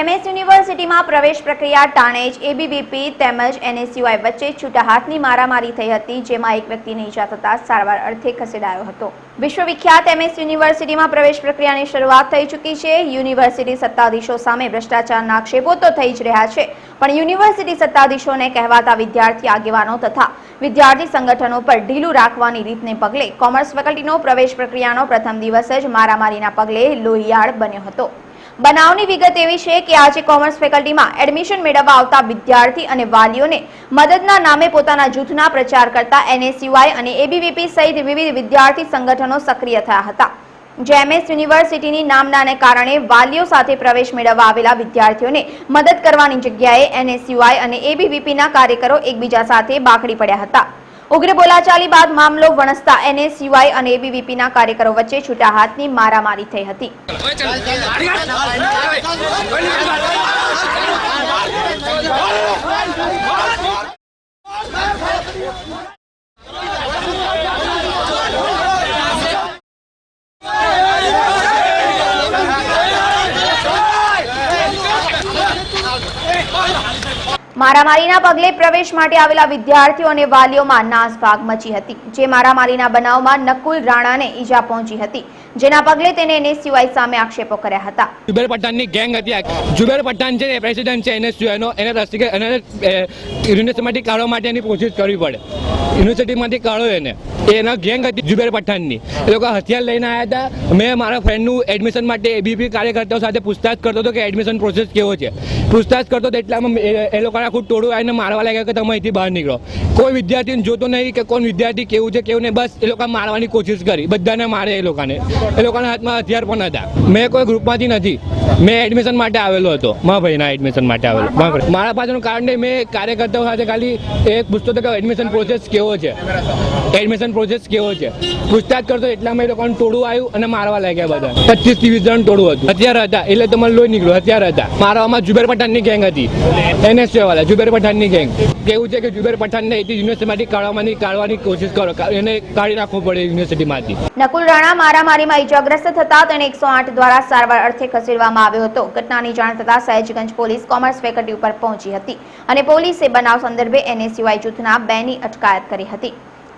MS યુનિવર્સિટીમાં પ્રવેશ પ્રક્રિયા ટાણેજ એબીવીપી તેમજ એનએસયુઆઈ વચ્ચે છૂટા હાથની મારામારી થઈ હતી, જેમાં એક વ્યક્તિને ઈજા થતા સારવાર અર્થે ખસેડાયો હતો. વિશ્વવિખ્યાત એમએસ યુનિવર્સિટીમાં પ્રવેશ પ્રક્રિયાની શરૂઆત થઈ ચૂકી છે. યુનિવર્સિટી સત્તાધીશો સામે ભ્રષ્ટાચારના આક્ષેપો તો થઈ જ રહ્યા છે, પણ યુનિવર્સિટી સત્તાધીશોને કહેવાતા વિદ્યાર્થી આગેવાનો તથા વિદ્યાર્થી સંગઠનો પર ઢીલું રાખવાની રીતને પગલે કોમર્સ ફેકલ્ટીનો પ્રવેશ પ્રક્રિયાનો પ્રથમ દિવસ જ મારામારીના પગલે લોહિયાળ બન્યો હતો. બનાવની વિગત એવી છે કે આજે કોમર્સ ફેકલ્ટીમાં એડમિશન મેળવવા આવતા વિદ્યાર્થી અને વાલીઓને મદદના નામે પોતાના જૂથના પ્રચાર કરતા એનએસયુઆઈ અને એબીવીપી સહિત વિવિધ વિદ્યાર્થી સંગઠનો સક્રિય થયા હતા. જેએમએસ યુનિવર્સિટીની નામનાને કારણે વાલીઓ સાથે પ્રવેશ મેળવવા આવેલા વિદ્યાર્થીઓને મદદ કરવાની જગ્યાએ એનએસયુઆઈ અને એબીવીપીના કાર્યકરો એકબીજા સાથે બાખડી પડ્યા હતા. ઉગ્ર બોલાચાલી બાદ મામલો વણસતા એનએસયુઆઈ અને એબીવીપીના કાર્યકરો વચ્ચે છૂટા હાથની મારામારી થઈ હતી. મારામારીના પગલે પ્રવેશ માટે આવેલા વિદ્યાર્થીઓ અને વાલીઓમાં નાસભાગ મચી હતી, જે મારામારીના બનાવમાં નકુલ રાણાને ઈજા પહોંચી હતી. જેના પગલે તેને એનએસયુઆઈ સામે આક્ષેપો કર્યા હતા. જુબેર પઠાણની ગેંગ હતી જુબેર પઠાણ છે એ પ્રેસિડેન્ટ છે એનએસયુઆઈનો એને રસ્તે એને યુનિવર્સિટીમાંથી કાઢવા માટે એની કોશિશ કરવી પડે. યુનિવર્સિટીમાંથી કાઢો એને. એના ગેંગ હતી જુબેર પઠાણની. એ લોકો હથિયાર લઈને આવ્યા હતા. મેં મારા ફ્રેન્ડનું એડમિશન માટે એબીપી કાર્યકર્તાઓ સાથે પૂછતાછ કરતો હતો કે એડમિશન પ્રોસેસ કેવો છે. પૂછતાછ કરતો હતો એટલામાં એ લોકોને આખું ટોળું આવીને મારવા લાગ્યા કે તમે અહીંથી બહાર નીકળો. કોઈ વિદ્યાર્થીને જોતો નહીં કે કોણ વિદ્યાર્થી કેવું છે, કેવું નહીં. બસ એ લોકો મારવાની કોશિશ કરી. બધાને મારે એ લોકોને. એ લોકોના હાથમાં હથિયાર પણ હતા મેં કોઈ ગ્રુપમાંથી નથી. મેં એડમિશન માટે આવેલો હતો. મારા ભાઈના એડમિશન માટે આવેલો. મારા પાછળનું કારણ નહીં, મેં કાર્યકર્તાઓ સાથે ખાલી એક પૂછતો હતો કે એડમિશન પ્રોસેસ કેવો છે? એડમિશન પ્રોસેસ કેવો છે? પૂછતાછ કરતો એટલામાં એ લોકોને ટોળું આવ્યું અને મારવા લાગ્યા બધા. પચીસ ત્રીસ જણ ટોળું હતું. હથિયાર હતા, એટલે તમારે લોહી નીકળ્યું. હથિયાર હતા. મારવામાં જુબેર પઠાણની ગેંગ હતી. એનએસએ વાળા જુબેર પઠાણની ગેંગ કેવું છે કે જુબેર પઠાણને અહીંથી યુનિવર્સિટીમાંથી કાઢવાની કાઢવાની કોશિશ કરો. એને કાઢી નાખવું પડે યુનિવર્સિટીમાંથી. નકુલ રાણા મારામારીમાં ઈજાગ્રસ્ત થતા તેને એકસો આઠ દ્વારા સારવાર અર્થે ખસેડવામાં આવ્યો હતો. ઘટનાની જાણ થતા સહેજગંજ પોલીસ કોમર્સ ફેકલ્ટી ઉપર પહોંચી હતી અને પોલીસે બનાવ સંદર્ભે એનએસયુઆઈ જૂથના બેની અટકાયત કરી હતી.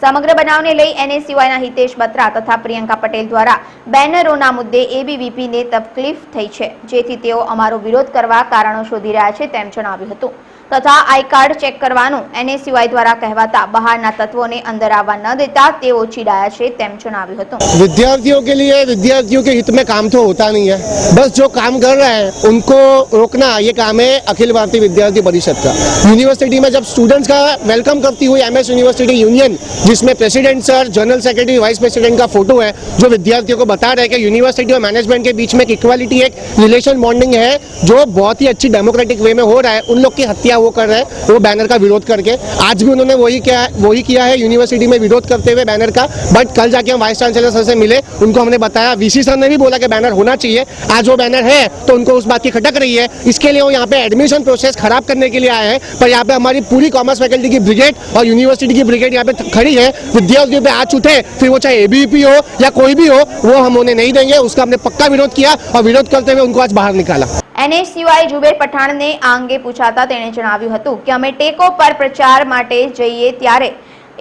સમગ્ર બનાવને લઈ એનએસયુઆઈના હિતેશ બત્રા તથા પ્રિયંકા પટેલ દ્વારા બેનરોના મુદ્દે એબીવીપીને તકલીફ થઈ છે. જેથી તેઓ અમારો વિરોધ કરવા કારણો શોધી રહ્યા છે તેમ જણાવ્યું હતું. તથા આઈ કાર્ડ ચેક કરવાનું એનએસયુઆઈ દ્વારા કહેવાતા બહારના તત્વોને અંદર આવવા ન દેતા તેઓ ચીડાયા છે તેમ જણાવ્યું હતું विद्यार्थियों के लिए विद्यार्थियों के हित में काम तो होता नहीं है बस जो काम कर रहे हैं उनको रोकना ये काम है अखिल भारतीय विद्यार्थी परिषद का यूनिवर्सिटी में जब स्टूडेंट्स का वेलकम करती हुई एमएस यूनिवर्सिटी यूनियन जिसमें president sir general secretary vice president का फोटो है जो विद्यार्थियों को बता रहे हैं कि यूनिवर्सिटी और मैनेजमेंट के बीच में एक इक्वालिटी एक रिलेशन बॉन्डिंग है जो बहुत ही अच्छी डेमोक्रेटिक वे में हो रहा है उन लोग की हत्या वो कर रहे हैं, वो बैनर का विरोध करके। आज भी उन्होंने वही किया वही किया है यूनिवर्सिटी में विरोध करते हुए बैनर का। बट कल जाके हम वाइस चांसलर सर से मिले, उनको हमने बताया। वीसी सर ने भी बोला कि बैनर होना चाहिए। आज वो बैनर है तो उनको उस बात की खटक रही है। इसके लिए वो यहाँ पे एडमिशन प्रोसेस खराब करने के लिए आए हैं। पर यहाँ पे हमारी पूरी कॉमर्स फैकल्टी की ब्रिगेड और यूनिवर्सिटी की ब्रिगेड यहाँ पे खड़ी है। विद्यार्थियों पे आज उठे, फिर वो चाहे एबीपी हो या कोई भी हो, वो हम उन्हें नहीं देंगे। उसका हमने पक्का विरोध किया और विरोध करते हुए उनको आज बाहर निकाला। એનએસયુઆઈ જુબેર પઠાણને આ અંગે પૂછાતા તેણે જણાવ્યું હતું કે અમે ટેકો પર પ્રચાર માટે જઈએ ત્યારે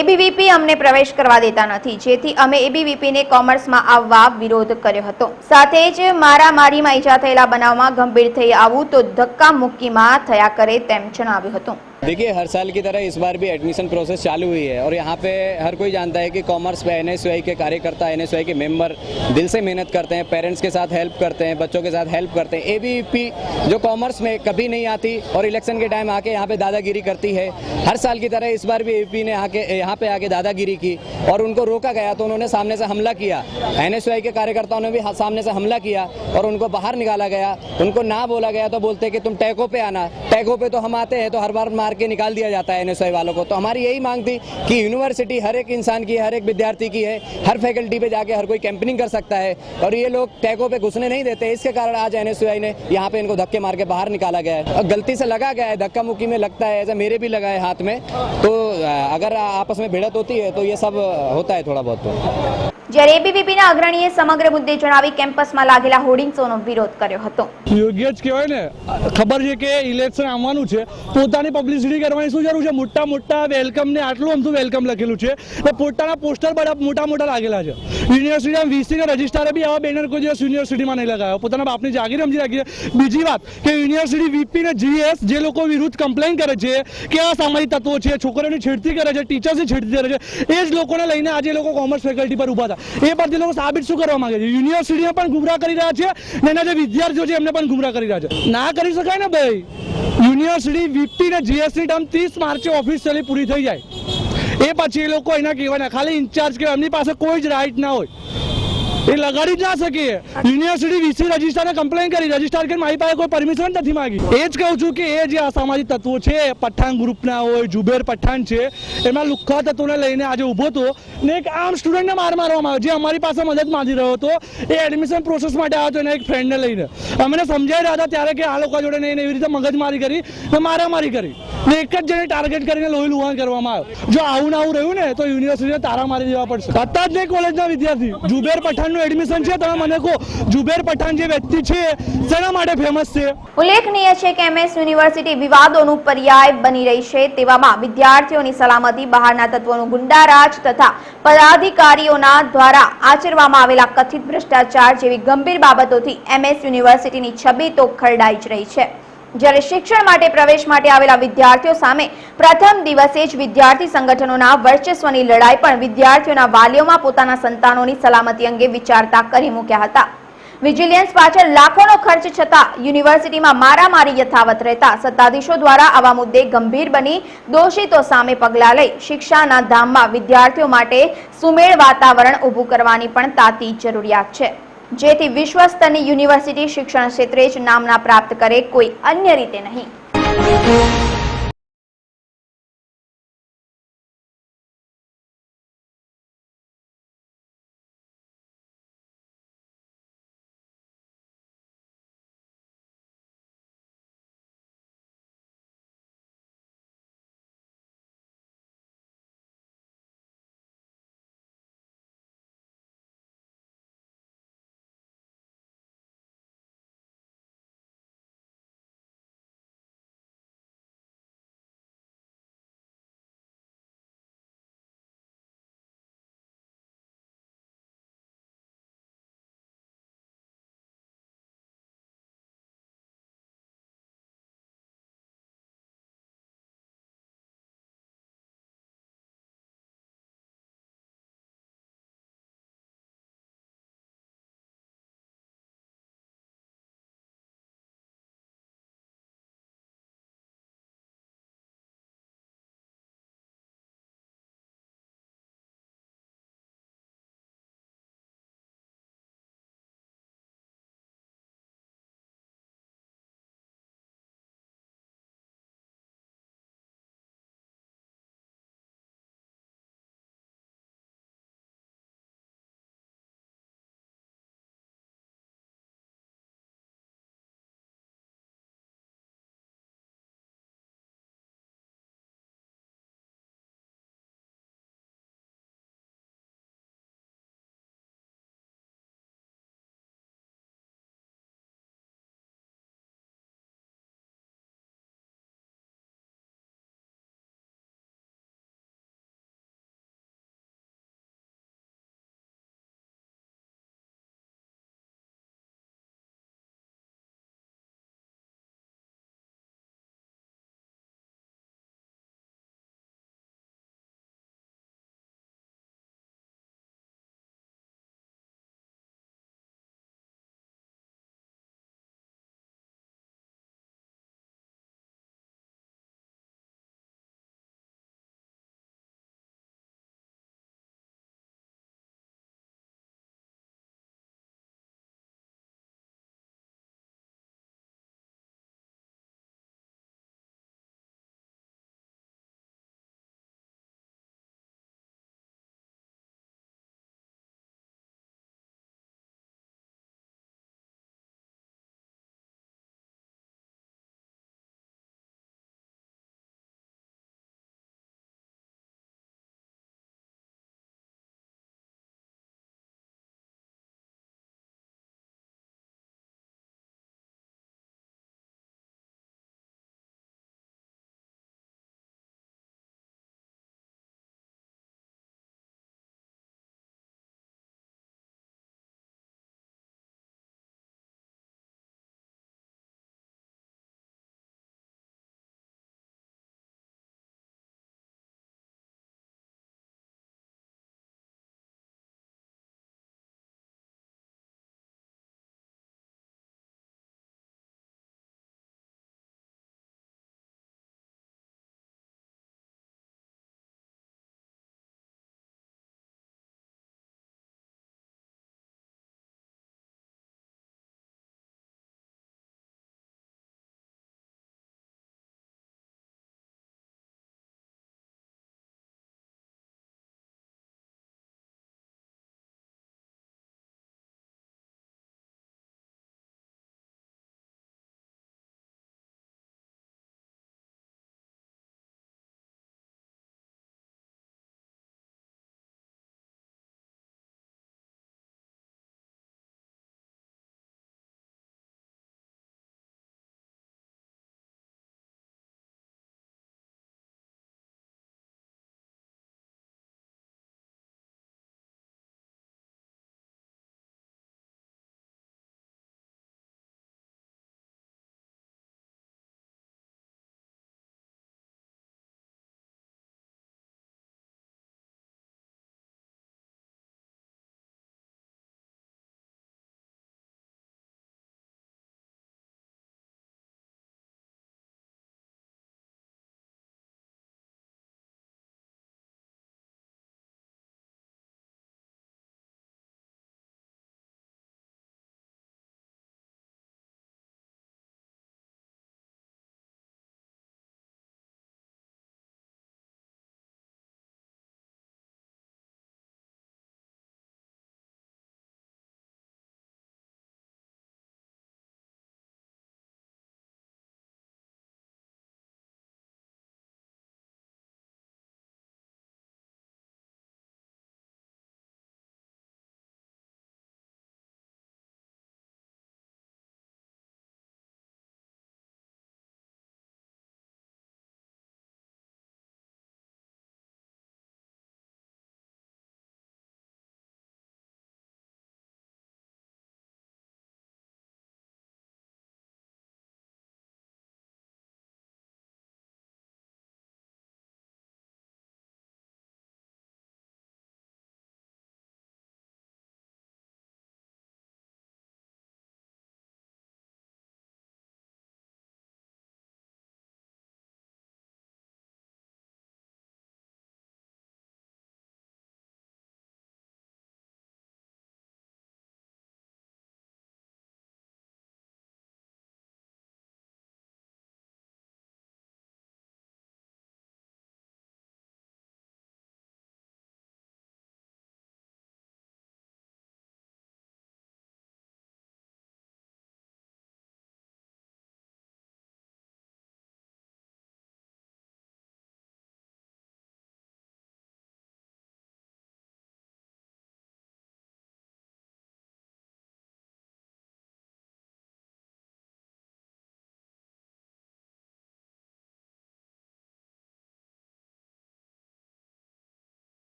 એબીવીપી અમને પ્રવેશ કરવા દેતા નથી, જેથી અમે એબીવીપીને કોમર્સમાં આવવા વિરોધ કર્યો હતો. સાથે જ મારામારીમાં ઈજા થયેલા બનાવમાં ગંભીર થઈ આવું તો ધક્કા મુક્કીમાં થયા કરે તેમ જણાવ્યું હતું. देखिए, हर साल की तरह इस बार भी एडमिशन प्रोसेस चालू हुई है और यहाँ पे हर कोई जानता है कि कॉमर्स पे एन के कार्यकर्ता एन के मेंबर दिल से मेहनत करते हैं पेरेंट्स के साथ हेल्प करते हैं, बच्चों के साथ हेल्प करते हैं। ए जो कॉमर्स में कभी नहीं आती और इलेक्शन के टाइम आके यहाँ पे दादागिरी करती है। हर साल की तरह इस बार भी ए ने आके, यहाँ पे आके दादागिरी की और उनको रोका गया तो उन्होंने सामने से हमला किया। एन के कार्यकर्ताओं ने भी सामने से हमला किया और उनको बाहर निकाला गया। उनको ना बोला गया तो बोलते कि तुम टैको पे आना। टैको पे तो हम आते हैं तो हर बार मार के निकाल दिया जाता है एनएसआई वालों को। तो हमारी यही मांग थी कि यूनिवर्सिटी हर एक इंसान की, हर एक विद्यार्थी की है, हर फैकल्टी पे जाके हर कोई कैंपनिंग कर सकता है और ये लोग टैको पे घुसने नहीं देते। इसके कारण आज एनएसआई ने यहाँ पे इनको धक्के मार के बाहर निकाला गया है। और गलती से लगा गया है धक्का मुक्की में लगता है, ऐसा मेरे भी लगा है हाथ में। तो अगर आपस में भिड़त होती है तो ये सब होता है थोड़ा बहुत तो। જ્યારે એબીવીપીના અગ્રણીએ સમગ્ર મુદ્દે જણાવી કેમ્પસમાં લાગેલા હોર્ડિંગ્સોનો વિરોધ કર્યો હતો. યોગ્ય જ કહેવાય ને. ખબર છે કે ઇલેક્શન આવવાનું છે. પોતાની પબ્લિસિટી કરવાની શું જરૂર છે? મોટા મોટા વેલકમ ને આટલું અમથું વેલકમ લખેલું છે. ને પોતાના પોસ્ટર બધા મોટા મોટા લાગેલા છે. યુનિવર્સિટીના વીસી ને રજિસ્ટ્રારે બી આવા બેનર કોઈ દિવસ યુનિવર્સિટીમાં નહીં લગાવ્યો. પોતાના બાપની જાગીર સમજી રાખી બીજી વાત કે યુનિવર્સિટી વીપી ને જીએસ જે લોકો વિરુદ્ધ કમ્પ્લેન કરે છે કે આ સામાજિક તત્વો છે, છોકરીઓની છેડતી કરે છે ટીચર્સની છેડતી કરે છે, એ જ લોકોને લઈને આજે લોકો કોમર્સ ફેકલ્ટી પર ઊભા એ પરથી લોકો સાબિત શું કરવા માંગે છે? યુનિવર્સિટીને પણ ગુમરા કરી રહ્યા છે ને એના જે વિદ્યાર્થીઓ છે એમને પણ ગુમરા કરી રહ્યા છે. ના કરી શકાય ને ભાઈ? યુનિવર્સિટી વીપી ને જીએસટી ટર્મ ત્રીસ માર્ચે ઓફિશિયલી પૂરી થઈ જાય. એ પછી એ લોકો એના કહેવાના, ખાલી ઇન્ચાર્જ કહેવાય. એમની પાસે કોઈ જ રાઇટ ના હોય. એ લગાડી જ શકે યુનિવર્સિટી વીસી રજિસ્ટ્રારને કમ્પ્લેન કરી. રજિસ્ટ્રાર કે મારી પાસે કોઈ પરમિશન નથી માગી. એ જ કહું છું કે એ જે અસામાજિક તત્વો છે પઠાણ ગ્રુપના હોય, જુબેર પઠાણ છે, એમાં લુખ્ખા તત્વોને લઈને આજે ઊભો હતો ને એક આમ સ્ટુડન્ટને માર મારવામાં આવ્યો. જે અમારી પાસે મદદ માંગી રહ્યો હતો, એ એડમિશન પ્રોસેસ માટે આવ્યો હતો એના એક ફ્રેન્ડને લઈને. અમને સમજાઈ રહ્યા હતા ત્યારે કે આ લોકો જોડે નહીં એવી રીતે મગજમારી કરી ને મારામારી કરી. ને એક જ જણે ટાર્ગેટ કરીને લોહી લુહાણ કરવામાં આવ્યો. જો આવું ને આવું રહ્યું ને, તો યુનિવર્સિટીને તારા મારી દેવા પડશે. હતા જ કોલેજના વિદ્યાર્થી, જુબેર પઠાણનું એડમિશન છે, તમે મને કહો, જુબેર પઠાણ જે વ્યક્તિ છે, શેના માટે ફેમસ છે? ઉલ્લેખનીય છે કે એમએસ યુનિવર્સિટી વિવાદોનું પર્યાય બની રહી છે, તેવામાં વિદ્યાર્થીઓની સલામતી, બહારના તત્વોનું ગુંડારાજ તથા પદાધિકારીઓના દ્વારા આચરવામાં આવેલા કથિત ભ્રષ્ટાચાર જેવી ગંભીર બાબતોથી એમએસ યુનિવર્સિટીની છબી તો ખરડાઈ જ રહી છે. જ્યારે શિક્ષણ માટે પ્રવેશ માટે આવેલા વિદ્યાર્થીઓ સામે પ્રથમ દિવસે જ વિદ્યાર્થી સંગઠનોના વર્ચસ્વની લડાઈ પણ વિદ્યાર્થીઓના વાલીઓમાં પોતાના સંતાનોની સલામતી અંગે વિચારતા કરી મૂક્યા હતા. વિજિલિયન્સ પાછળ લાખોનો ખર્ચ છતાં યુનિવર્સિટીમાં મારામારી યથાવત રહેતા સત્તાધીશો દ્વારા આવા મુદ્દે ગંભીર બની દોષિતો સામે પગલાં લઈ શિક્ષાના ધામમાં વિદ્યાર્થીઓ માટે સુમેળ વાતાવરણ ઊભું કરવાની પણ તાતી જરૂરિયાત છે. જેથી વિશ્વ સ્તરની યુનિવર્સિટી શિક્ષણ ક્ષેત્રે જ નામના પ્રાપ્ત કરે કોઈ અન્ય રીતે નહીં.